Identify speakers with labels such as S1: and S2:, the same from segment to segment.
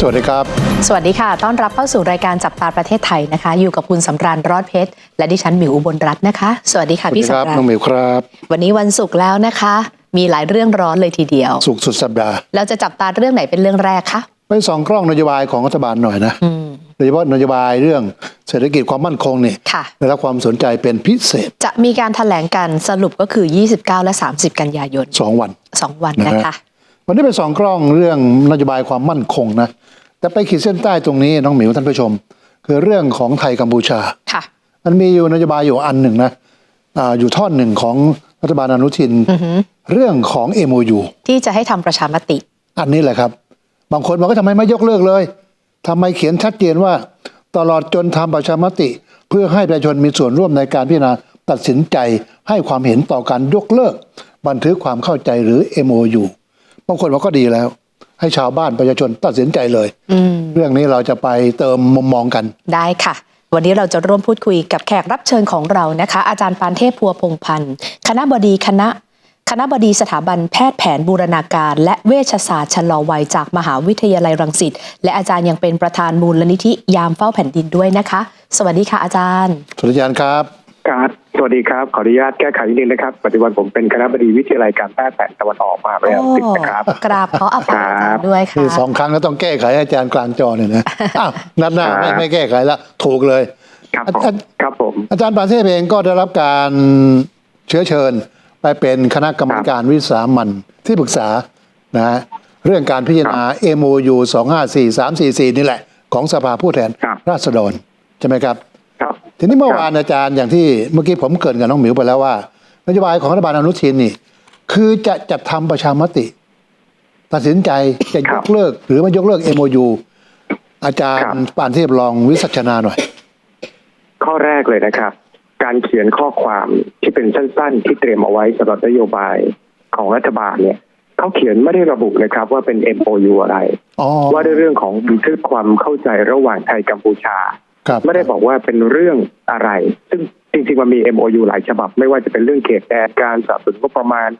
S1: สวัสดีครับ
S2: สวัสดีค่ะ ต้อนรับเข้าสู่รายการจับตาประเทศไทยนะคะ อยู่กับคุณสำราญรอดเพชร และดิฉันหมิวอุบลรัตน์นะคะ สวัสดีค่ะ
S1: สวัส
S2: พี่
S1: ดีครับ
S2: สำราญ
S1: น้องหมิวครับ
S2: วันนี้วันศุกร์แล้วนะคะ มีหลายเรื่องร้อนเลยทีเดียว
S1: สุขสุดสัปดาห์
S2: เราจะจับตาเรื่องไหนเป็นเรื่องแรกคะ
S1: ไปสองกล้องนโยบายของรัฐบาลหน่อยนะ
S2: อืม
S1: โดยเฉพาะนโยบายเรื่องเศรษฐกิจความมั่นคงนี่
S2: ค่ะ
S1: ได้รับความสนใจเป็นพิเศษ
S2: จะมีการแถลงกันสรุปก็คือ 29 และ 30 กันยายน
S1: สองวัน
S2: 2 วัน
S1: นะ
S2: นะ
S1: ฮะ
S2: คะ
S1: วันนี้เป็นสองกล้องเรื่องนโยบายความมั่นคงนะ แต่ไปขีดเส้นใต้ตรงนี้น้องหมิวท่านผู้ชม คือเรื่องของไทยกัมพูชา
S2: ค่ะ
S1: มันมีอยู่นโยบายอยู่อันหนึ่งนะอาอยู่ท่อนหนึ่งของรัฐบาลอนุทิน
S2: อือหือ
S1: เรื่องของ MOU
S2: ที่จะให้ทำประชามติ
S1: อันนี้แหละครับ บางคนบอกว่าทำไมไม่ยกเลิกเลยทำไมเขียนชัดเจนว่า ตลอดจนทำประชามติ เพื่อให้ประชาชนมีส่วนร่วมในการพิจารณาตัดสินใจให้ความเห็นต่อการยกเลิก บันทึกความเข้าใจหรือ MOU บางคนบอกก็ดีแล้ว ให้ชาวบ้านประชาชนตัดสินใจเลย
S2: อืม
S1: เรื่องนี้เราจะไปเติมมุมมองกัน
S2: ได้ค่ะวันนี้เราจะร่วมพูดคุยกับแขกรับเชิญของเรานะคะ อาจารย์ปานเทพพัวพงพันธ์คณะบดีคณะ คณะบดีสถาบันแพทย์แผนบูรณาการ และเวชศาสตร์ชะลอวัยจากมหาวิทยาลัยรังสิตและอาจารย์ยังเป็นประธานมูลนิธิยามเฝ้าแผ่นดินด้วยนะคะ สวัสดีค่ะอาจารย์
S1: สวัสดีอาจารย์ครับ
S3: ครับสวัสดีครับ ขออนุญาตแก้ไขนิดนึงนะครับ ปัจจุบันผมเป็นคณะบดีวิทยาลัยการแพทย์แผนตะวันออกมหาวิทยาลัยรังสิตนะครับ
S2: กราบขออภัยอาจารย์ด้วย
S1: คือ
S2: ค่ะ
S1: สองครั้งก็ต้องแก้ไขให้อาจารย์กลางจอเนี่ยนะอ้าวนัดหน้าไม่
S3: ครับ
S1: ไม่แก้ไขแล้วถูกเลย
S3: ครับผม
S1: อาจารย์
S3: ครับผม
S1: อาจารย์ปานเทพเองก็ได้รับการเชื้อเชิญ ไปเป็นคณะกรรมการวิสามันที่ปรึกษานะฮะเรื่องการพิจารณา MOU 254344 นี่แหละ ของสภาผู้แทน
S3: ครับ
S1: ราษฎรใช่ไหมครับ
S3: ครับ
S1: ทีนี้เมื่อวานอาจารย์อย่างที่เมื่อกี้ผมเกรินกับน้องหมิวไปแล้วว่านโยบายของรัฐบาลอนุทินนี่ คือจะจัดทำประชามติ ตัดสินใจจะยกเลิก หรือไม่ยกเลิก MOU อาจารย์ปานเทพลองวิสัชนาหน่อย
S3: ข้อแรกเลยนะครับ การเขียนข้อความที่เป็นสั้นๆ ที่เตรียมเอาไว้สำหรับนโยบายของรัฐบาลเนี่ยเขาเขียนไม่ได้ระบุนะครับ ว่าเป็น MOU อะไร
S1: อ๋อ
S3: ว่าด้วยเรื่องของบันทึกความเข้าใจระหว่างไทยกัมพูชา
S1: ครับ
S3: ไม่ได้บอกว่าเป็นเรื่องอะไร ซึ่งจริงๆมันมี MOU หลายฉบับ ไม่ว่าจะเป็นเรื่องเขตแดนการสนับสนุนงบประมาณ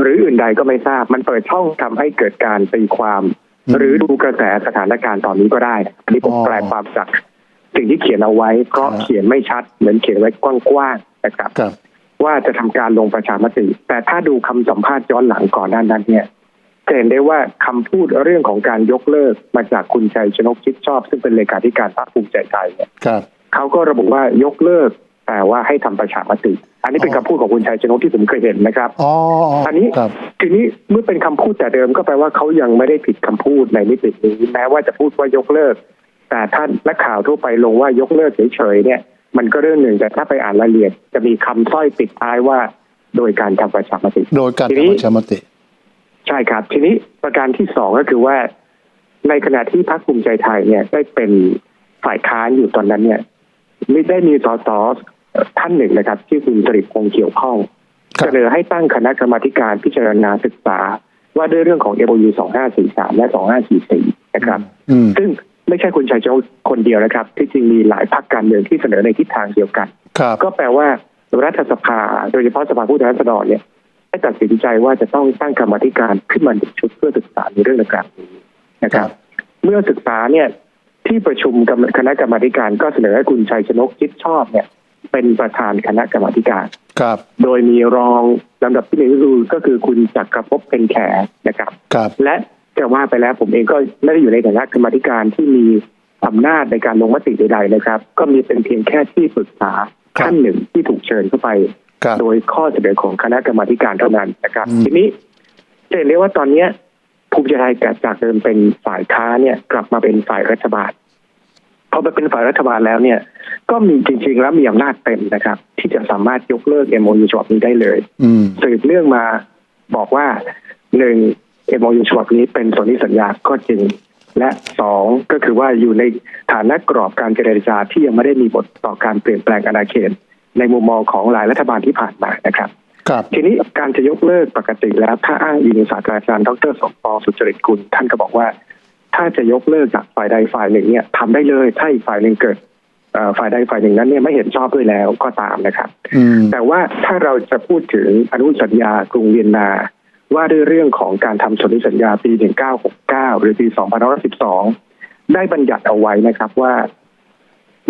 S3: หรืออื่นใดก็ไม่ทราบ มันเปิดช่องทำให้เกิดการตีความ
S1: อืม
S3: หรือดูกระแสสถานการณ์ตอนนี้ก็ได้อันนี้ผม
S1: อ๋อ
S3: แปลความจากสิ่งที่เขียนเอาไว้เพราะ
S1: ครับ
S3: เขียนไม่ชัด เหมือนเขียนไว้กว้างๆนะครับ
S1: ครับ
S3: ว่าจะทำการลงประชามติ แต่ถ้าดูคำสัมภาษณ์ย้อนหลังก่อนหน้านั้นเนี่ย จะเห็นได้ว่าคำพูดเรื่องของการยกเลิกมาจากคุณชัยชนกชิดชอบ ซึ่งเป็นเลขาธิการพรรคภูมิใจไทยเนี่ย
S1: ครับ
S3: เขาก็ระบุว่ายกเลิกแต่ว่าให้ทำประชามติ อันนี้เป็น
S1: อ๋อ
S3: คำพูดของคุณชัยชนกที่ผมเคยเห็นนะครับ
S1: อ๋อ
S3: อันนี้
S1: ครับ
S3: ทีนี้เมื่อเป็นคำพูดแต่เดิมก็แปลว่าเขายังไม่ได้ผิดคำพูดในมิตินี้แม้ว่าจะพูดว่ายกเลิก แต่ท่านนักข่าวทั่วไปลงว่ายกเลิกเฉยๆเนี่ย มันก็เรื่องหนึ่งแต่ถ้าไปอ่านรายละเอียด จะมีคำสร้อยปิดท้ายว่า โดยการทำประชามติ
S1: โดยการ
S3: ทีนี้
S1: ทำประชามติ
S3: ใช่ครับ ทีนี้ประการที่สองก็คือว่า ในขณะที่พรรคภูมิใจไทยเนี่ยได้เป็นฝ่ายค้านอยู่ตอนนั้นเนี่ยไม่ได้มีสสท่านหนึ่งนะครับ ที่คุณสริพงษ์เกี่ยวข้อง
S1: ครับ
S3: เสนอให้ตั้งคณะกรรมาธิการพิจารณาศึกษา ว่าด้วยเรื่องของ MOU 2543 และ 2544 นะครับ
S1: อืม
S3: ซึ่งไม่ใช่คุณชัยชนกคนเดียวนะครับ ที่จริงมีหลายพรรคการเมืองที่เสนอในทิศทางเดียวกัน
S1: ครับ
S3: ก็แปลว่ารัฐสภา โดยเฉพาะสภาผู้แทนราษฎรเนี่ย ได้ตัดสินใจว่าจะต้องตั้งกรรมาธิการขึ้นมาหนึ่งชุดเพื่อศึกษาในเรื่องดังกล่าวนี้นะครับ เมื่อศึกษาเนี่ยที่ประชุมกรรมคณะกรรมาธิการก็เสนอให้คุณชัยชนกคิดชอบเนี่ย เป็นประธานคณะกรรมาธิการ
S1: ครับ
S3: โดยมีรองลำดับที่หนึ่งก็คือก็คือคุณจักรภพเป็นแขนะครับ
S1: ครับ
S3: และจะว่าไปแล้วผมเองก็ไม่ได้อยู่ในฐานะกรรมาธิการที่มีอำนาจในการลงมติใดๆนะครับ ก็มีเป็นเพียงแค่ที่ปรึกษา
S1: ครับ
S3: ท่านหนึ่งที่ถูกเชิญเข้าไป
S1: ครับ
S3: โดยข้อเสนอของคณะกรรมาธิการเท่านั้นนะครับ
S1: อืม
S3: ทีนี้จะเห็นได้ว่าตอนเนี้ยภูมิใจไทยจากเดิมเป็นฝ่ายค้านเนี่ยกลับมาเป็นฝ่ายรัฐบาลพอมาเป็นฝ่ายรัฐบาลแล้วเนี่ย ก็มีจริง ๆ แล้วมีอำนาจเต็มนะครับ ที่จะสามารถยกเลิก MOU ฉบับนี้ได้เลย
S1: อืม
S3: สืบเนื่องมาบอกว่าหนึ่ง MOU ฉบับนี้เป็นสนธิสัญญาก็จริง และสองก็คือว่าอยู่ในฐานะกรอบการเจรจาที่ยังไม่ได้มีบทต่อการเปลี่ยนแปลงอาณาเขต ในมุมมองของหลายรัฐบาลที่ผ่านมานะครับ
S1: ครับ
S3: ทีนี้การจะยกเลิกปกติแล้ว ถ้าอ้างอิงศาสตราจารย์ดรสมปองสุจริตกุลท่านก็บอกว่า ถ้าจะยกเลิกจากฝ่ายใดฝ่ายหนึ่งเนี่ยทำได้เลยถ้าอีกฝ่ายหนึ่งเกิดเอ่อฝ่ายใดฝ่ายหนึ่งนั้นเนี่ยไม่เห็นชอบด้วยแล้วก็ตามนะครับ
S1: อืม
S3: แต่ว่าถ้าเราจะพูดถึงอนุสัญญากรุงเวียนนา ว่าด้วยเรื่องของการทำสนธิสัญญาปี 1969 หรือปี2512 ได้บัญญัติเอาไว้นะครับว่า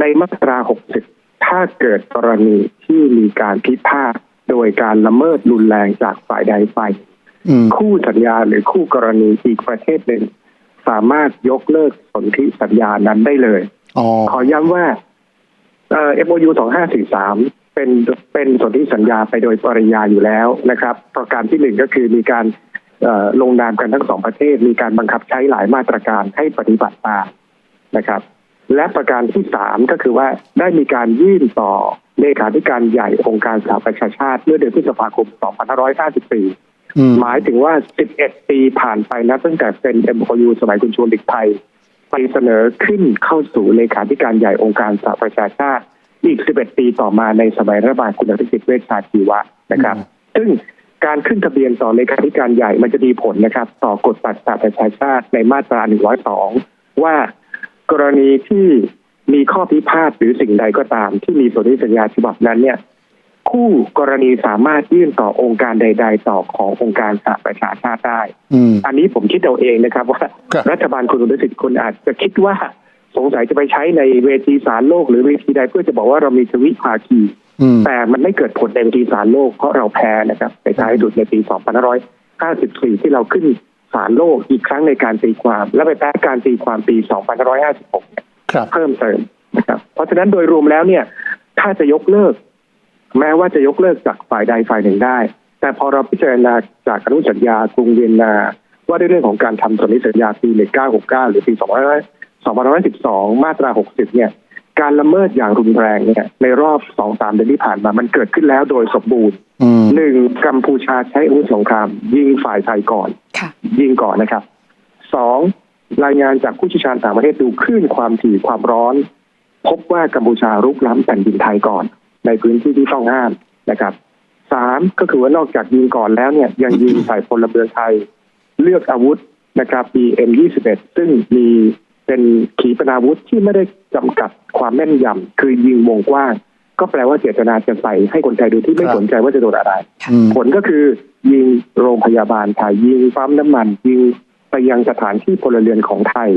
S3: ในมาตรา 60 ถ้าเกิดกรณีที่มีการพิพาทโดยการละเมิดรุนแรงจากฝ่ายใดฝ่ายหนึ่ง
S1: อืม
S3: คู่สัญญาหรือคู่กรณีอีกประเทศหนึ่ง สามารถยกเลิกสนธิสัญญานั้นได้เลย
S1: อ๋อ
S3: ขอย้ำว่าเอ่อ MOU 2543 เป็นเป็นสนธิสัญญาไปโดยปริยายอยู่แล้วนะครับ ประการที่หนึ่งก็คือมีการเอ่อลงนามกันทั้งสองประเทศ มีการบังคับใช้หลายมาตรการให้ปฏิบัติตามนะครับ และประการที่สามก็คือว่าได้มีการยื่นต่อเลขาธิการใหญ่องค์การสหประชาชาติ เมื่อเดือนพฤษภาคม 2554
S1: อืม
S3: หมายถึงว่า 11 ปีผ่านไปนะตั้งแต่เป็น MOU สมัยคุณชวนหลีกภัยไปเสนอขึ้นเข้าสู่เลขาธิการใหญ่องค์การสหประชาชาติ อีก 11 ปีต่อมาในสมัยรัฐบาลคุณอภิสิทธิ์เวชชาชีวะนะครับ ซึ่งการขึ้นทะเบียนต่อเลขาธิการใหญ่มันจะมีผลนะครับ ต่อกฎบัตรสหประชาชาติในมาตรา 102 ว่า กรณีที่มีข้อพิพาทหรือสิ่งใดก็ตาม ที่มีสนธิสัญญาฉบับนั้นเนี่ย คู่กรณีสามารถยื่นต่อองค์การใด ๆ ต่อขององค์การสหประชาชาติได้
S1: อืม
S3: อันนี้ผมคิดเอาเองนะครับ ว่า
S1: ครับ
S3: รัฐบาลคุณอุตสิทธิ์คุณอาจจะคิดว่าสงสัยจะไปใช้ในเวทีสารโลกหรือเวทีใดเพื่อจะบอกว่าเรามีทวิภาคี
S1: อืม
S3: แต่มันไม่เกิดผลในเวทีสารโลกเพราะเราแพ้นะครับในท้ายสุดในปี 2554 ที่เราขึ้น ศาลโลกอีกครั้งในการตีความ และไปแพ้การตีความปี 2556เนี่ย
S1: ครับ
S3: เพิ่มเติมนะครับ เพราะฉะนั้นโดยรวมแล้วเนี่ย ถ้าจะยกเลิก แม้ว่าจะยกเลิกจากฝ่ายใดฝ่ายหนึ่งได้ แต่พอเราพิจารณาจากอนุสัญญากรุงเวียนนาว่าด้วยเรื่องของการทำสนธิสัญญาปี 1969 หรือปี 2512 มาตรา 60 เนี่ย การละเมิดอย่างรุนแรงเนี่ย ในรอบ 2-3 เดือนที่ผ่านมา มันเกิดขึ้นแล้วโดยสมบูรณ์
S1: อืม
S3: หนึ่งกัมพูชาใช้อาวุธสงคราม ยิงฝ่ายไทยก่อน
S2: ค่ะ
S3: ยิงก่อนนะครับสองรายงานจากผู้เชี่ยวชาญต่างประเทศดูคลื่นความถี่ความร้อน พบว่ากัมพูชารุกล้ำแผ่นดินไทยก่อน ในพื้นที่ที่ต้องห้ามนะครับสามก็คือว่านอกจากยิงก่อนแล้วเนี่ยยังยิงใส่พลเรือนไทย เลือกอาวุธนะครับ BM 21ซึ่งมีเป็นขีปนาวุธที่ไม่ได้จำกัดความแม่นยำคือยิงวงกว้าง ก็แปลว่าเจตนาจะใส่ให้คนไทยโดยที่ไม่
S1: ครับ
S3: สนใจว่าจะโดนอะไร
S1: อืม
S3: ผลก็คือ ยิงโรงพยาบาลไทยยิงปั๊มน้ำมันยิงไปยังสถานที่พลเรือนของไทย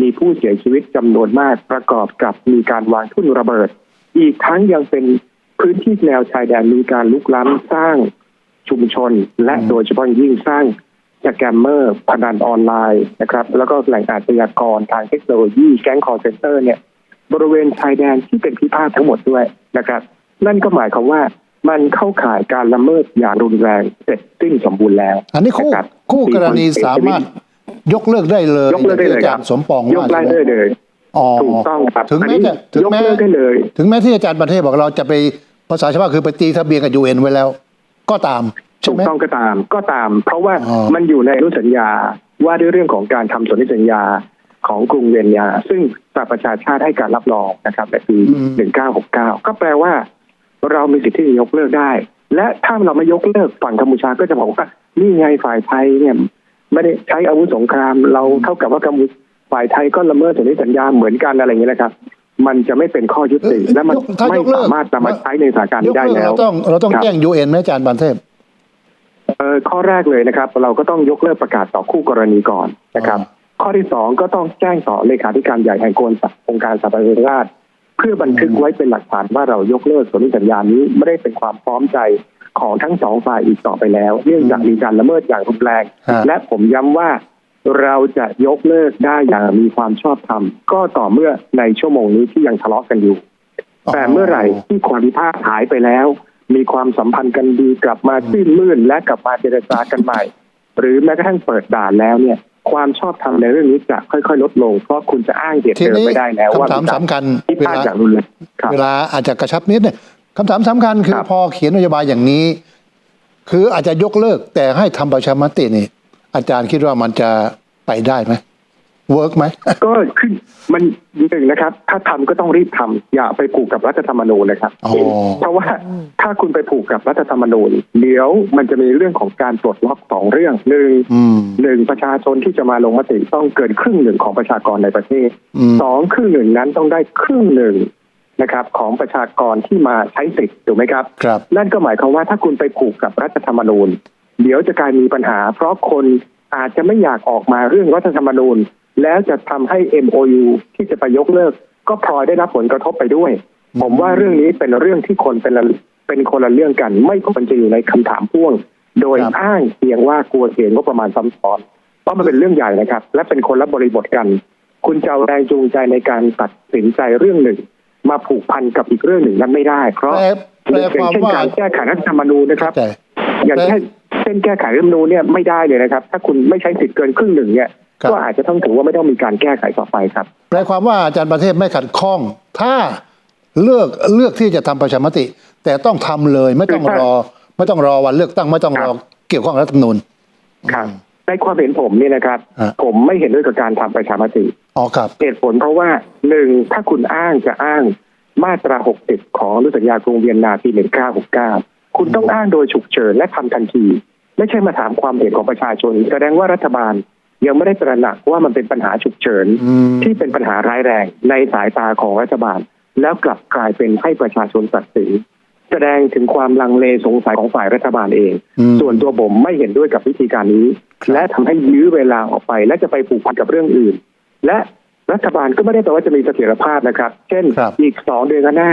S3: มีผู้เสียชีวิตจำนวนมากประกอบกับมีการวางทุ่นระเบิด อีกทั้งยังเป็นพื้นที่แนวชายแดนมีการลุกล้ำสร้างชุมชน และโดยเฉพาะยิ่งสร้างสแกมเมอร์พนันออนไลน์นะครับ แล้วก็แหล่งอาชญากรทางเทคโนโลยีแก๊งคอร์เซนเตอร์เนี่ย บริเวณชายแดนที่เป็นพิพาททั้งหมดด้วยนะครับ นั่นก็หมายความว่า มันเข้าข่ายการละเมิดอย่างรุนแรงเสร็จสิ้นสมบูรณ์แล้ว
S1: อันนี้คู่
S3: นะครับ
S1: คู่กรณีสามารถยกเลิกได้เลย
S3: ยกเลิกได้เลย
S1: อา
S3: ค
S1: จา
S3: รั
S1: ร
S3: บ
S1: ย์สมปอง
S3: ยก
S1: ว่า
S3: ไล่
S1: ใช่ไหม
S3: ได้เลย
S1: อ๋อ
S3: ถูกต้องครับ
S1: ถึงแม้
S3: อันนี้
S1: จะถึง
S3: ยก
S1: แม้
S3: เลิกได้เลย
S1: ถึงแม้ที่อาจารย์ประเทศบอกเราจะไปภาษาชาวบ้านคือไปตีทะเบียนกับยูเอ็นไว้แล้ว ก็ตามใช่
S3: ถูก
S1: ไหม
S3: ต้องก็ตามก็ตาม เพราะว่า
S1: อ๋อ
S3: มันอยู่ในอนุสัญญาว่าด้วยเรื่องของการทำสนธิสัญญาของกรุงเวียนยาซึ่งสหประชาชาติให้การรับรองนะครับในปี 1969 ก็แปลว่า เรามีสิทธิ์ที่จะยกเลิกได้ และถ้าเราไม่ยกเลิกฝั่งกัมพูชาก็จะบอกว่านี่ไงฝ่ายไทยเนี่ยไม่ได้ใช้อาวุธสงคราม เราเท่ากับว่ากัมพูฝ่ายไทยก็ละเมิดสนธิสัญญาเหมือนกันอะไรอย่างนี้ยนะครับ มันจะไม่เป็นข้อยุติ
S1: เอ่อ
S3: และมัน
S1: ยกถ้า
S3: ไม่
S1: ยกเลิก
S3: สามารถนำมาใช้ในสถานการณ์
S1: ย
S3: นี้
S1: ก
S3: ได้
S1: เลิก
S3: แล้ว
S1: เราต้องเราต้อง
S3: ครับ
S1: แจ้งยูเอ็นไหมอาจารย์บันเทพ
S3: เอ่อข้อแรกเลยนะครับ เราก็ต้องยกเลิกประกาศต่อคู่กรณีก่อนนะครับ
S1: อ๋อ
S3: ข้อที่สองก็ต้องแจ้งต่อเลขาธิการใหญ่แห่งกรองค์การสหประชาชาติเพื่อบันทึกไว้เป็นหลักฐานว่าเรายกเลิกสนธิสัญญานี้ไม่ได้เป็นความพร้อมใจของทั้งสองฝ่ายอีกต่อไปแล้ว เนื่องจากมีการละเมิดอย่างรุนแรง
S1: ฮะ
S3: และผมย้ำว่าเราจะยกเลิกได้อย่างมีความชอบธรรม ก็ต่อเมื่อในชั่วโมงนี้ที่ยังทะเลาะกันอยู่ แต่เมื่อไหร่ที่ความพิพาทหายไปแล้ว มีความสัมพันธ์กันดีกลับมาชื่นมื่นและกลับมาเจรจากันใหม่ หรือแม้กระทั่งเปิดด่านแล้วเนี่ย ความชอบธรรมในเรื่องนี้จะค่อยๆ ลดลง เพราะคุณจะอ้างเหตุ
S1: ที
S3: เดิม
S1: นี้
S3: ไม่ได้แล้วว่า
S1: คำถามสำคัญ
S3: พิ
S1: เว
S3: พาท
S1: ลา
S3: อย่างรุนแรงครับ
S1: เวลาอาจจะกระชับนิดเนี่ยคำถามสำคัญคือ
S3: ครับ
S1: พอเขียนนโยบายอย่างนี้ คืออาจจะยกเลิกแต่ให้ทำประชามตินี่อาจารย์คิดว่ามันจะไปได้ไหม เวิร์กไหม
S3: ก็ขึ้นมันหนึ่งนะครับ ถ้าทำก็ต้องรีบทำอย่าไปผูกกับรัฐธรรมนูญนะครับ
S1: อ๋อ
S3: เพราะว่าถ้าคุณไปผูกกับรัฐธรรมนูญเดี๋ยวมันจะมีเรื่องของการปลดล็อกสองเรื่องหนึ่ง
S1: อืม
S3: หนึ่งประชาชนที่จะมาลงมติต้องเกินครึ่งหนึ่งของประชากรในประเทศ
S1: อืม
S3: สองครึ่งหนึ่งนั้นต้องได้ครึ่งหนึ่งนะครับของประชากรที่มาใช้สิทธิ์ถูกไหมครับ
S1: ครับ
S3: นั่นก็หมายความว่าถ้าคุณไปผูกกับรัฐธรรมนูญ เดี๋ยวจะกลายมีปัญหา เพราะคนอาจจะไม่อยากออกมาเรื่องรัฐธรรมนูญ แล้วจะทำให้ MOU ที่จะไปยกเลิก ก็พลอยได้รับผลกระทบไปด้วย ผมว่าเรื่องนี้เป็นเรื่องที่คนเป็นละเป็นคนละเรื่องกัน ไม่ควรจะอยู่ในคำถามพ่วง โดย
S1: ครับ
S3: อ้างเพียงว่ากลัวเสียงงบประมาณซ้ำซ้อนเพราะมันเป็นเรื่องใหญ่นะครับ และเป็นคนละบริบทกัน คุณจะเอาแรงจูงใจในการตัดสินใจเรื่องหนึ่ง มาผูกพันกับอีกเรื่องหนึ่งนั้นไม่ได้ เพราะ
S1: แปลแปล
S3: อย่าง
S1: ความ
S3: เช่น
S1: ว่า
S3: การแก้ไขรัฐธรรมนูญนะครับ
S1: แต่
S3: อย่างเช่นเช่นแก้ไขรัฐธรรมนูญเนี่ยไม่ได้เลยนะครับ ถ้าคุณไม่ใช้สิทธิ์เกินครึ่งหนึ่งเนี่ย
S1: ครับ
S3: ก็อาจจะต้องถือว่าไม่ต้องมีการแก้ไขต่อไปครับ
S1: แปลความว่าอาจารย์ประเทศไม่ขัดข้อง ถ้าเลือกเลือกที่จะทำประชามติ แต่ต้องทำเลยไม่ต้อง
S3: คือถ้าร
S1: อ ไม่ต้องรอวันเลือกตั้งไม่ต้องรอ
S3: ครับ
S1: เกี่ยวข้องกับรัฐธรรมนูญ
S3: ครับในความเห็นผมเนี่ยนะครับ
S1: ฮะ
S3: ผมไม่เห็นด้วยกับการทำประชามติ
S1: อ๋อครับ
S3: เหตุผลเพราะว่าหนึ่งถ้าคุณอ้างจะอ้างมาตรา 60 ของอนุสัญญากรุงเวียนนาปี 1969 คุณต้องอ้างโดยฉุกเฉินและทำทันที ไม่ใช่มาถามความเห็นของประชาชน แสดงว่ารัฐบาล ยังไม่ได้ตระหนักว่ามันเป็นปัญหาฉุกเฉิน
S1: อืม
S3: ที่เป็นปัญหาร้ายแรงในสายตาของรัฐบาล แล้วกลับกลายเป็นให้ประชาชนตัดสินแสดงถึงความลังเลสงสัยของฝ่ายรัฐบาลเอง
S1: อืม
S3: ส่วนตัวผมไม่เห็นด้วยกับวิธีการนี้
S1: ครับ
S3: และทำให้ยื้อเวลาออกไป และจะไปผูกพันกับเรื่องอื่น และรัฐบาลก็ไม่ได้แปลว่าจะมีเสถียรภาพนะครับ เช่น
S1: ครับ
S3: อีกสองเดือนข้างหน้า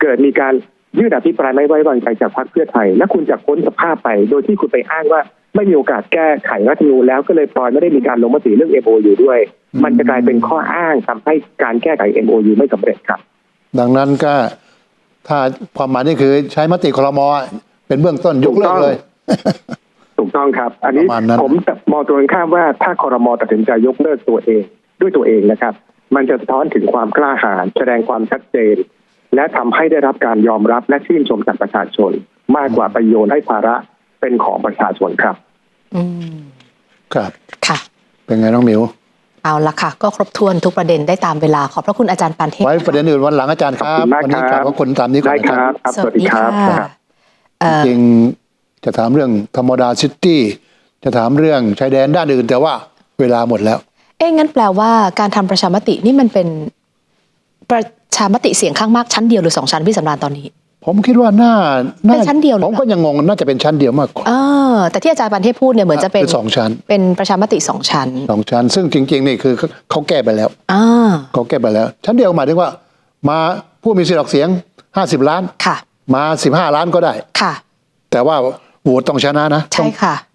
S3: เกิดมีการยื่นอภิปรายไม่ไว้วางใจจากพรรคเพื่อไทย และคุณจะพ้นสภาพไป โดยที่คุณไปอ้างว่า ไม่มีโอกาสแก้ไขรัฐธรรมนูญแล้วก็เลยปล่อยไม่ได้มีการลงมติเรื่อง MOU ด้วย
S1: อืม
S3: มันจะกลายเป็นข้ออ้างทำให้การแก้ไข MOU ไม่สำเร็จครับ
S1: ดังนั้นก็ถ้าความหมายนี่คือใช้มติครมเป็นเบื้องต้นยกเลิกเลย
S3: ถูกต้องครับ อันนี้
S1: ประมาณนั้น
S3: ผมมองตรงข้ามว่าถ้าคอรมอตัดสินใจยกเลิกตัวเอง ด้วยตัวเองนะครับ มันจะสะท้อนถึงความกล้าหาญแสดงความชัดเจน และทำให้ได้รับการยอมรับและชื่นชมจากประชาชน มากกว่าไปโยนให้ภาระ เป็นของประชาชนครับ
S2: อืม
S1: ครับ
S2: ค่ะ
S1: เป็นไงน้องหมิว
S2: เอาละค่ะ ก็ครบถ้วนทุกประเด็นได้ตามเวลา ขอบพระคุณอาจารย์ปานเทพ
S1: ไว้ประเด็นอื่นวันหลังอาจารย์ครั
S3: ขอ
S1: บบ
S3: คุณมาก
S1: วันี้
S3: ครับ
S1: ขอบพระคุณตามนี้ก่อ
S3: ได้
S1: นนะ
S3: ค
S1: ค
S3: รั
S1: รั
S3: บบครับสวัสดีครับ
S2: ค่ะเอ่อ
S1: จริงๆจะถามเรื่องธรรมดาซิตี้จะถามเรื่องชายแดนด้านอื่น แต่ว่าเวลาหมดแล้ว
S2: เอ๊ะงั้นแปลว่าการทำประชามตินี่มันเป็นประชามติเสียงข้างมากชั้นเดียวหรือสองชั้นพี่สำราญตอนนี้
S1: ผมคิดว่าน่าน่า
S2: เป็นชั้นเดียวหรือ
S1: ผมก็ยังงงน่าจะเป็นชั้นเดียวมากกว่า
S2: เออแต่ที่อาจารย์ปานเทพพูดเนี่ยเหมือนจะเป็น
S1: คือสองชั้น
S2: เป็นประชามติสองชั้น
S1: สองชั้น ซึ่งจริง ๆ นี่คือเขาเขาแก้ไปแล้ว
S2: อ่า
S1: เขาแก้ไปแล้ว ชั้นเดียวหมายถึงว่า มาผู้มีสิทธิ์ออกเสียง50ล้าน
S2: ค่ะ
S1: มา15ล้านก็ได้
S2: ค่ะ
S1: แต่ว่าโหวตต้องชนะนะ
S2: ใช่ค่ะ